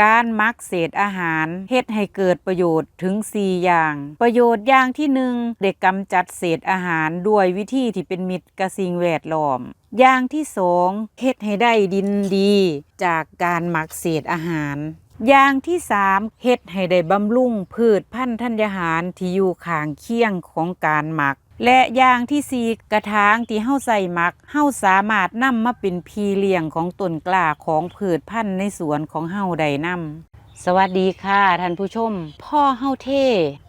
การมักเศษอาหารเฮ็ดให้เกิดประโยชน์ถึง 4 อย่าง ประโยชน์อย่างที่หนึ่งเด็กกำจัดเศษอาหารด้วยวิธีที่เป็นมิตรกับสิ่งแวดล้อมอย่างที่สองเฮ็ดให้ได้ดินดี จากการหมักเศษอาหาร อย่างที่สามเฮ็ดให้ได้บำรุงพืชพันธุ์ธัญญาหารที่อยู่ข้างเคียงของการหมัก และอย่างที่สี่กระถางที่เฮาใส่หมักเฮาสามารถนำมาเป็นพีเลี้ยงของต้นกล้าของพืชพันธุ์ในสวนของเฮาได้นำสวัสดีค่ะท่านผู้ชม พ่อเฮาเท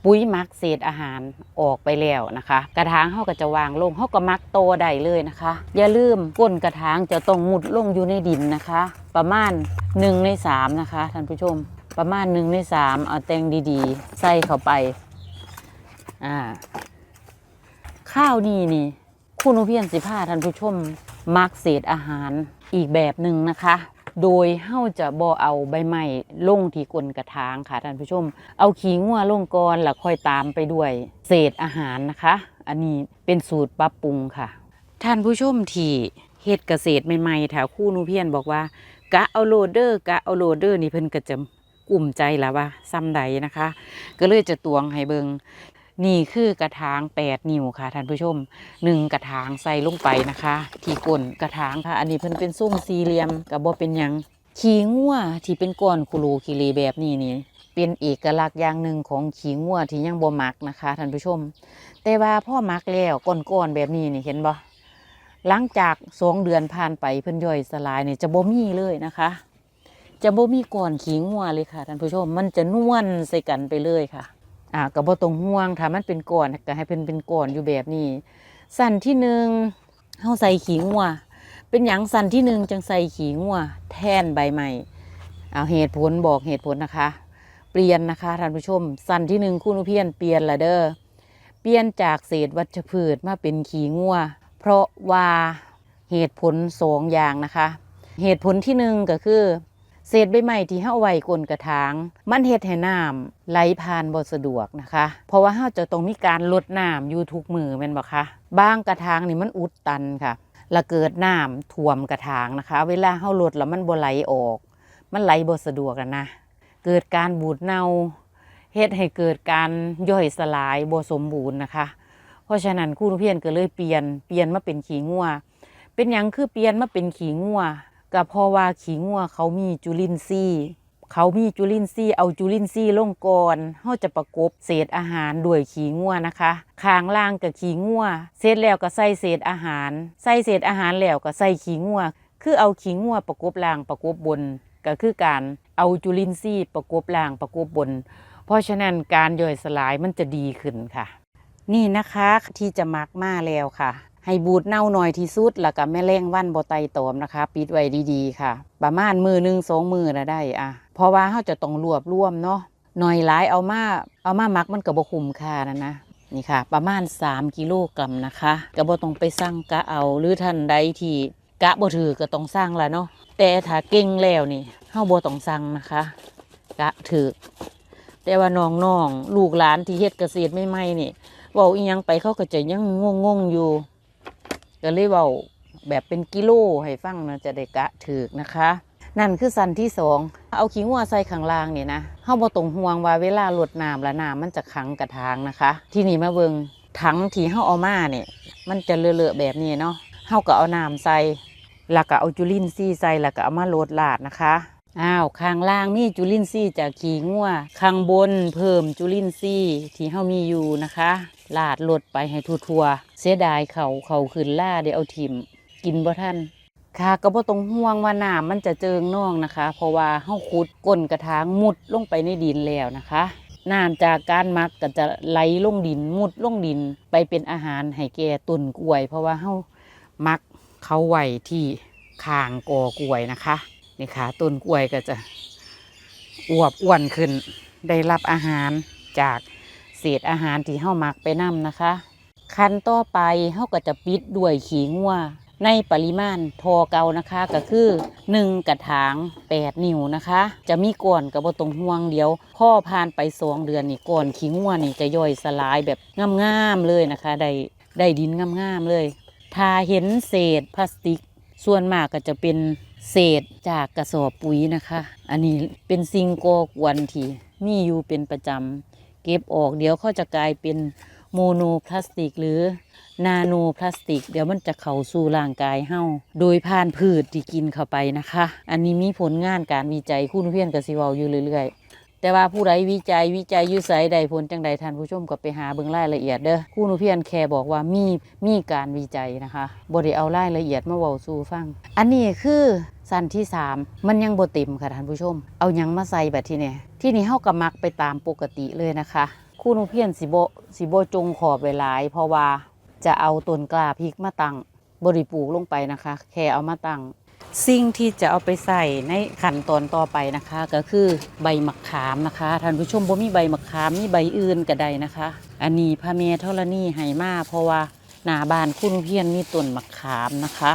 ปุ๋ยหมักเศษอาหารออกไปแล้วนะคะ กระถางเฮาก็จะวางลงเฮาก็มักโตได้เลยนะคะ อย่าลืมก้นกระถางจะต้องมุดลงอยู่ในดินนะคะ ประมาณ1ใน3นะคะท่านผู้ชม ประมาณ1ใน3เอาแตงดีๆ ใส่เข้าไปอ่า ข้าวนี่นี่คุณอุเพียนสิพาท่านผู้ชมมักเศษอาหารอีกแบบหนึ่งนะคะ โดยเฮาจะบ่เอาใบไม้ลงที่ก้นกระถางค่ะท่านผู้ชม เอาขี้งัวลงก่อนแล้วค่อยตามไปด้วย เศษอาหารนะคะ อันนี้เป็นสูตรปรับปรุงค่ะ ท่านผู้ชมที่เฮ็ดเกษตรใหม่ๆแถวคู่นูเพียนบอกว่ากะเอาโลเดอร์กะเอาโลเดอร์นี่เพิ่นก็จะกลุ่มใจแล้วว่าซ้ำใดนะคะ ก็เลยจะตวงให้เบิง นี่คือกระถาง 8 นิ้วค่ะท่านผู้ชมหนึ่งกระถางใส่ลงไปนะคะ ที่ก้นกระถางค่ะ อันนี้เพิ่นเป็นซุ้มสี่เหลี่ยมกับบ่เป็นยังขี้งัวที่เป็นก้อนคุรูคิรีแบบนี้นี่เป็นเอกลักษณ์อย่างหนึ่งของขี้งัวที่ยังบ่มักนะคะท่านผู้ชม แต่ว่าพ่อมักแล้วก้อนๆแบบนี้นี่เห็นบ่หลังจากสองเดือนผ่านไปเพิ่นย่อยสลายนี่จะบ่มีเลยนะคะ จะบ่มีก้อนขี้งัวเลยค่ะท่านผู้ชม มันจะนวลใส่กันไปเลยค่ะ อ่าก็บ่ต้องห่วงถ้ามันเป็นก้อนก็ให้เป็นเป็นก้อนอยู่แบบนี้ สั้นที่หนึ่งเฮาใส่ขี้งัวเป็นหยังสั้นที่หนึ่งจังใส่ขี้งัวแทนใบไม้เอาเหตุผลบอกเหตุผลนะคะ เปลี่ยนนะคะท่านผู้ชม สั้นที่หนึ่งคุณอุเพียนเปลี่ยนละเด้อเปลี่ยนจากเศษวัชพืชมาเป็นขี้งัวเพราะว่าเหตุผลสองอย่างนะคะ เหตุผลที่หนึ่งก็คือ เศษใบไม้ที่เฮาไว้ก้นกระถาง มันเฮ็ดให้น้ำไหลผ่านบ่สะดวกนะคะ เพราะว่าเฮาจะต้องมีการลดน้ำอยู่ทุกมือแม่นบ่คะบางกระถางนี่มันอุดตันค่ะแล้วเกิดน้ำท่วมกระถางนะคะ เวลาเฮาลดแล้วมันบ่ไหลออก มันไหลบ่สะดวกนะ เกิดการบูดเน่าเฮ็ดให้เกิดการย่อยสลายบ่สมบูรณ์นะคะ เพราะฉะนั้นครูนุเพียนก็เลยเปลี่ยนเปลี่ยนมาเป็นขี้งัวเป็นหยังคือเปลี่ยนมาเป็นขี้งัว ก็เพราะว่าขี้งัวเขามีจุลินทรีย์เขามีจุลินทรีย์เอาจุลินทรีย์ลงก่อนเฮาจะประกบเศษอาหารด้วยขี้งัวนะคะข้างล่างกับขี้งัวเสร็จแล้วก็ใส่เศษอาหาร ใส่เศษอาหารแล้วก็ใส่ขี้งัวคือเอาขี้งัวประกบล่างประกบบน ก็คือการเอาจุลินทรีย์ประกบล่างประกบบน เพราะฉะนั้นการย่อยสลายมันจะดีขึ้นค่ะ นี่นะคะที่จะมักมาแล้วค่ะ ให้บูดเน่าหน่อยที่สุด แล้วก็แม่แรงวันบไตตอมนะคะ ปิดไว้ดีๆค่ะ ประมาณมือหนึ่งสองมือนะได้อะเพราะว่าเขาจะต้องรวบรวมเนาะหน่อยหลายเอามาเอามามักมันก็บ่คุ้มค่านะนะนี่ค่ะ ประมาณ 3กิโลกรัมนะคะก็บ่ต้องไปสั่งกะเอาหรือท่านใดที่กะบ่ถือก็ต้องสั่งละเนาะแต่ถ้าเก่งแล้วนี่เฮาบ่ต้องสั่งนะคะ กะถือแต่ว่าน้องๆลูกหลานที่เฮ็ดเกษตรใหม่นี่ว้าอียังไปเขาก็จะยังงงๆอยู่ ก็เลยเว้าแบบเป็นกิโลให้ฟังนะจะได้กะถือนะคะ นั่นคือสันที่สองเอาขี้งัวใส่ข้างล่างนี่นะเฮาบ่ต้องห่วงว่าเวลาหลดน้ำและน้ำมันจะขังกระถางนะคะ ที่นี่มาเบิงถังที่เฮาเอามาเนี่ยมันจะเลอะๆแบบนี้เนาะเฮาก็เอาน้ำใส่แล้วก็เอาจุลินทรีย์ใส่แล้วก็เอามาโรดลาดนะคะ อ้าวข้างล่างมีจุลินทรีย์จากขี้งัวข้างบนเพิ่มจุลินทรีย์ที่เฮามีอยู่นะคะ ลาดลดไปให้ทั่วๆเสียดายเขาเขาขึ้นล่าเดี๋ยวเอาทิมกินบ่ทันค่ะก็บ่ต้องห่วงว่าน้ำมันจะเจิงน่องนะคะ เพราะว่าเฮาขุดก้นกระถางมุดลงไปในดินแล้วนะคะน้ำจากการมักก็จะไหลลงดินมุดลงดินไปเป็นอาหารให้แก่ต้นกล้วย เพราะว่าเฮามักเขาไว้ที่ข้างกอกล้วยนะคะนี่ค่ะต้นกล้วยก็จะอวบอ้วนขึ้นได้รับอาหารจาก ศษอาหารที่เฮามักไปนํนะคะ ขั้นต่อไปเฮาก็จะปิดด้วยขี้งัวในปริมาณทอเก่านะคะก็คือ 1 กระถาง 8 นิ้วนะคะ จะมีก่อนกับบตรงห่วงเดียวพ่อผ่านไป2เดือนนี่ก่อนขี้งัวนี่จะย่อยสลายแบบงามๆเลยนะคะ ได้ได้ดินงามๆเลยถ้าเห็นเศษพลาสติก ส่วนมากก็จะเป็นเศษจากกระสอบปุ๋ยนะคะ อันนี้เป็นสิ่งก่อกวนที่มีอยู่เป็นประจำ เก็บออกเดี๋ยวเขาจะกลายเป็นโมโนพลาสติก หรือนาโนพลาสติก เดี๋ยวมันจะเข้าสู่ร่างกายเฮาโดยผ่านพืชที่กินเข้าไปนะคะ อันนี้มีผลงานการวิจัยคุณเพียนกับสิวาอยู่เรื่อยๆ แต่ว่าผู้ใดวิจัยวิจัยยุไสใดผลจังใดท่านผู้ชมก็ไปหาเบิ่งรายละเอียดเด้อคู่นุเพียนแค่บอกว่ามีมีการวิจัยนะคะบ่ได้เอารายละเอียดมาเว้าสู่ฟัง อันนี้คือสั้นที่สามมันยังบ่เต็มค่ะท่านผู้ชม เอายังมาใส่แบบที่เนี่ยที่นี่เฮาก็มักไปตามปกติเลยนะคะคู่นุเพียนสิบ่สิบ่จงขอบไว้หลาย เพราะว่าจะเอาต้นกล้าพริกมาตั้งบริปลูกลงไปนะคะ แค่เอามาตั้ง สิ่งที่จะเอาไปใส่ในขั้นตอนต่อไปนะคะ ก็คือใบมะขามนะคะท่านผู้ชมบ่มีใบมะขามมีใบอื่นก็ได้นะคะ อันนี้พระเมธรณีให้มาเพราะว่าหน้าบ้านคุณเพียนมีต้นมะขามนะคะ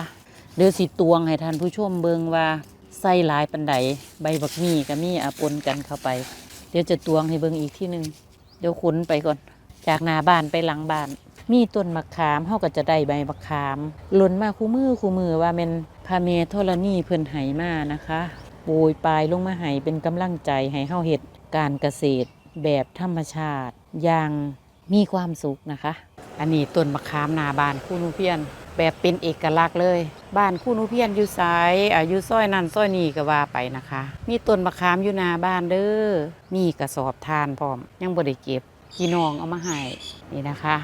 เดี๋ยวสิตวงให้ท่านผู้ชมเบิงว่าใส่หลายปันใดใบบักมี่กับมี่อาปนกันเข้าไป เดี๋ยวจะตวงให้เบิงอีกที่หนึ่งเดี๋ยวขนไปก่อน จากหน้าบ้านไปหลังบ้าน มีต้นมะขามเฮาก็จะได้ใบมะขามหล่นมาคู่มือคู่มือว่าแม่น ระเมธรณีเพิ่นให้มานะคะโปรยปลายลงมาให้เป็นกำลังใจให้เฮาเฮ็ดการเกษตรแบบธรรมชาติอย่างมีความสุขนะคะ อันนี้ต้นมะขามนาบ้านคู่นูเพียน แบบเป็นเอกลักษณ์เลย บ้านคู่นูเพียนอยู่ไสายอายุซอยนั่นซอยนี่ก็ว่าไปนะคะ มีต้นมะขามอยู่นาบ้านเด้อ มีกระสอบทานพร้อม ยังบ่ได้เก็บพี่น้องเอามาให้นี่นะคะ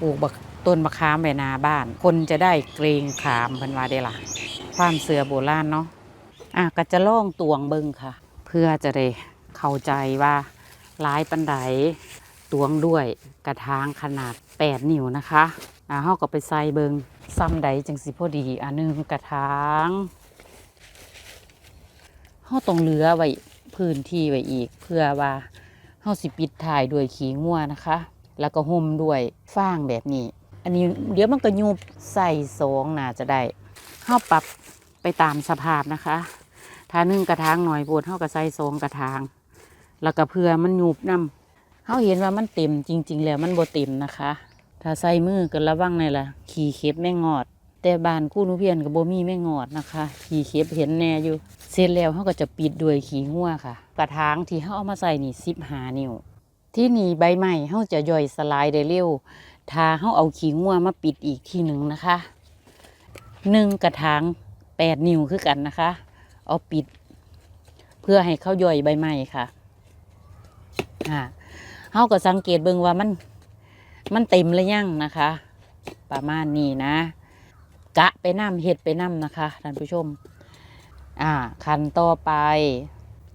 ปลูกบัก ต้นมะขามไว้หนาบ้าน คนจะได้เกรงขามเพิ่นว่าได้ล่ะ ความเสือโบราณเนาะอะก็จะล่องตวงเบิงค่ะ เพื่อจะได้เข้าใจว่าหลายปันไดตวงด้วยกระถางขนาด 8 นิ้วนะคะอะเฮาก็ไปใส่เบิงซ้ำใดจังสิพอดีอันหนึงกระถางเฮาต้องเหลือไว้พื้นที่ไว้อีก เพื่อว่าเฮาสิปิดถ่ายด้วยขี้งัวนะคะ แล้วก็ห่มด้วยฟางแบบนี้ นนี้เดี๋ยวมันก็ยุบใส่สองน่าจะได้เฮาปรับไปตามสภาพนะคะถ้านึ่งกระถางหน่อยโพดเฮาก็ใส่สองกระถาง แล้วก็เพื่อมันยุบนํเฮาเห็นว่ามันเต็มจริง ๆ แล้วมันบ่เต็มนะคะ ถ้าใส่มือก็ระวังในล่ะ ขี่เข็บแม่งอด แต่บานกู้นุเพียนกับโบมีแม่งอดนะคะ ขี่เข็บเห็นแน่อยู่ เสร็จแล้วเฮาก็จะปิดด้วยขี้งัวค่ะ กระถางที่เฮาเอามาใส่นี่15นิ้ว ที่นี่ใบไม้เฮาจะย่อยสลายได้เร็วถ้าเฮาเอาขี้งัวมาปิดอีกทีหนึ่งนะคะหนึ่งกระถางแปดนิ้วคือกันนะคะ เอาปิด เพื่อให้เขาย่อยใบไม้ค่ะอ่าเฮาก็สังเกตเบิ่งว่ามันมันเต็มหรือยังนะคะ ประมาณนี้นะ กะไปน้ำเห็ดไปน้ำนะคะท่านผู้ชม อ่าขันต่อไป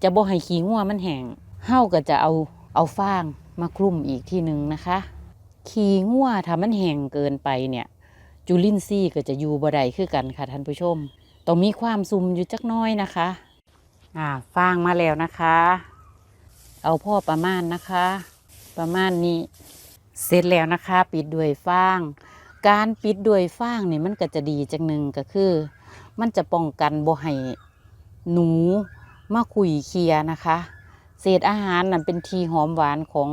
จะบ่ให้ขี้งัวมันแห้งเฮาก็จะเอา เอาฟางมาคลุมอีกที่หนึ่งนะคะ ขี้งัวถ้ามันแห้งเกินไปเนี่ยจุลินทรีย์ก็จะอยู่บ่ได้คือกันค่ะท่านผู้ชมต้องมีความซุ่มอยู่จักน้อยนะคะอ่าฟางมาแล้วนะคะ เอาพ่อประมาณนะคะ ประมาณนี้เสร็จแล้วนะคะ ปิดด้วยฟาง การปิดด้วยฟางนี่มันก็จะดีจังหนึ่งก็คือ มันจะป้องกันบ่ให้หนูมาคุยเคลียนะคะ เศษอาหารนั่นเป็นทีหอมหวานของ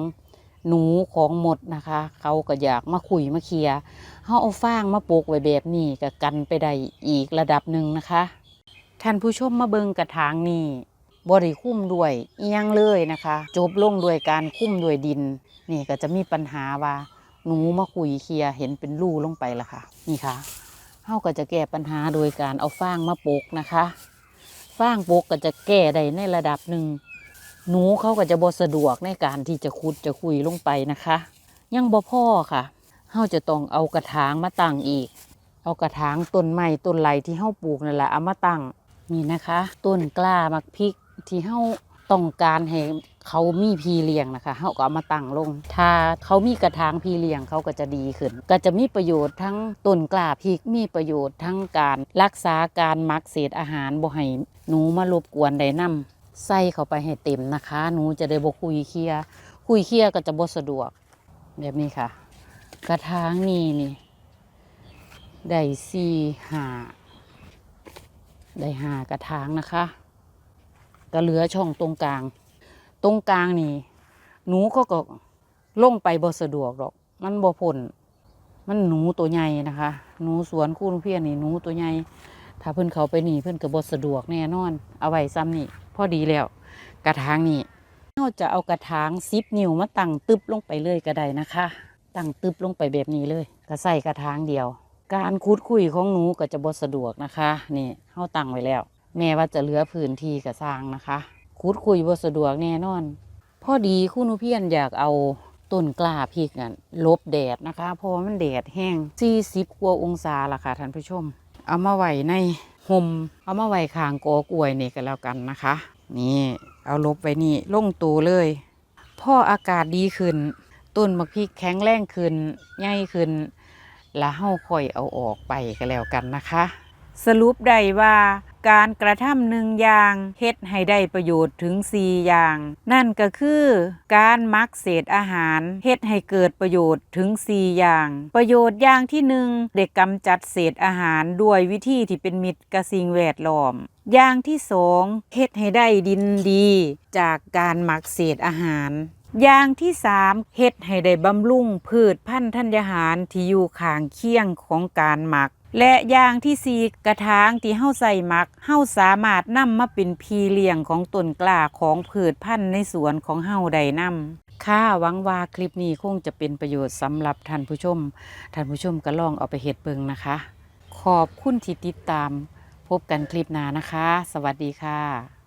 หนูของหมดนะคะ เขาก็อยากมาคุยมาเคลียเขาเอาฟางมาโปกไว้แบบนี้ก็กันไปได้อีกระดับหนึ่งนะคะ ท่านผู้ชมมาเบิงกระถางนี่บริคุ้มด้วยเอียงเลยนะคะ จบลงด้วยการคุ้มด้วยดิน นี่ก็จะมีปัญหาว่าหนูมาคุยเคลียเห็นเป็นรูลงไปละค่ะ นี่ค่ะเฮาก็จะแก้ปัญหาโดยการเอาฟางมาโปกนะคะ ฟางโปกก็จะแก้ได้ในระดับหนึ่ง หนูเขาก็จะบ่สะดวกในการที่จะขุดจะคุยลงไปนะคะ ยังบ่พ่อค่ะเฮาจะต้องเอากระถางมาตั้งอีก เอากระถางต้นไม้ต้นไหลที่เฮาปลูกนั่นแหละเอามาตั้งนี่นะคะ ต้นกล้ามักพริกที่เฮาต้องการให้เขามีพีเลี้ยงนะคะเฮาก็เอามาตั้งลง ถ้าเขามีกระถางพีเลี้ยงเขาก็จะดีขึ้น ก็จะมีประโยชน์ทั้งต้นกล้าพริกมีประโยชน์ทั้งการรักษาการมักเศษอาหารบ่ให้หนูมารบกวนได้นำ ใส่เข้าไปให้เต็มนะคะ หนูจะได้บ่คุยเคียคุยเคียก็จะบ่สะดวก แบบนี้ค่ะ กระถางนี่นี่ได้สี่หาได้หากระถางนะคะก็เหลือช่องตรงกลาง ตรงกลางนี่หนูเขาก็ลงไปบ่สะดวกหรอก มันบ่พ้นมันหนูตัวใหญ่นะคะ หนูสวนคู่เพียนนี่หนูตัวใหญ่ถ้าเพิ่อนเขาไปหนีเพิ่อนก็บ่สะดวกแน่นอน เอาไว้ซ้ำนี่ อดีแล้ว กระถางนี่เราจะเอากระถาง10นิ้วมาตั้งตึบลงไปเลยก็ได้นะคะ ตั้งตึบลงไปแบบนี้เลยก็ใส่กระถางเดียว การคูดคุยของหนูก็จะบ่สะดวกนะคะ นี่เฮาตั้งไว้แล้ว แม่ว่าจะเหลือพื้นที่ก็สร้างนะคะคูดคุยบ่สะดวกแน่นอนพอดีคุณนูเพียนอยากเอาต้นกล้าพริกนั่นลบแดดนะคะ เพราะว่ามันแดดแห้ง 40กว่าองศาละค่ะท่านผู้ชม เอามาไว้ในห่มเอามาไว้ขางกอกล้วยนี่ก็แล้วกันนะคะ นี่ เอาลบไว้นี่ลงตูเลยพ่ออากาศดีขึ้น ต้นมะพริกแข็งแรงขึ้นใหญ่ขึ้น แล้วเฮาค่อยเอาออกไปก็แล้วกันนะคะ สรุปได้ว่า การกระทำหนึ่งอย่างเฮ็ดให้ได้ประโยชน์ถึง 4 อย่าง นั่นก็คือ การมักเศษอาหารเฮ็ดให้เกิดประโยชน์ถึง 4 อย่าง ประโยชน์อย่างที่หนึ่งเด็กกำจัดเศษอาหารด้วยวิธีที่เป็นมิตรกับสิ่งแวดล้อมอย่างที่สองเฮ็ดให้ได้ดินดี จากการหมักเศษอาหาร อย่างที่สามเฮ็ดให้ได้บำรุงพืชพันธุ์ธัญญาหารที่อยู่ข้างเคียงของการหมัก และอย่างที่สี่กระถางที่เฮาใส่หมักเฮาสามารถนำมาเป็นพีเลี้ยงของต้นกล้าของพืชพันธุ์ในสวนของเฮาได้นำค่ะหวังว่าคลิปนี้คงจะเป็นประโยชน์สำหรับท่านผู้ชม ท่านผู้ชมก็ลองเอาไปเฮ็ดเบิ่งนะคะ ขอบคุณที่ติดตาม พบกันคลิปหน้านะคะ สวัสดีค่ะ